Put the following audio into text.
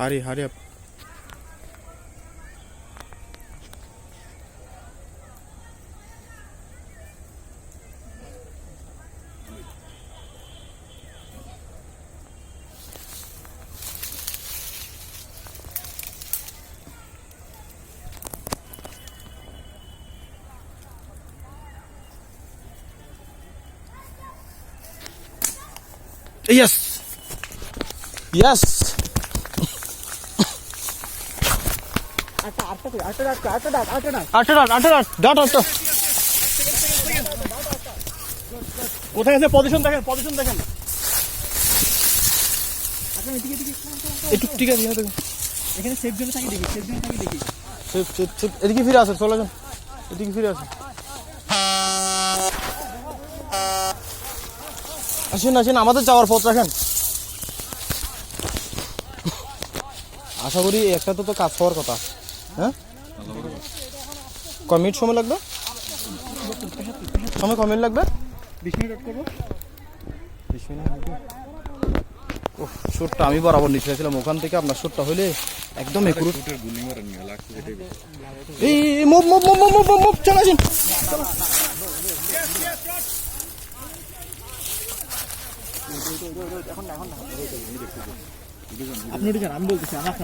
Hurry, hurry up. Yes. Yes. কোথায় আছে? Position দেখেন পজিশন দেখেন। একটু ঠিক আছে ইহা দেখুন। এখানে সেফ জোনে থাকি দেখি সেফ জোনে থাকি দেখি। সেফ সেফ সেফ এদিকে ফিরে আসে চলে যান এদিকে ফিরে আসে আসেন আসেন আমাদের যাওয়ার পথ রাখেন। আশা করি একটা তো তো কাজ হওয়ার কথা। হ্যাঁ? কয় মিনিট সময় লাগবে? সময় কয় মিনিট লাগবে? বিশ মিনিট করব। বিশ মিনিট ও শোটটা আমি বরাবর নিচে ছিলাম ওখান থেকে আপনার শোটটা হইলে একদম একুরুট এই move move move move move move চলে আসেন। আপনি আমি বলতেছি আমার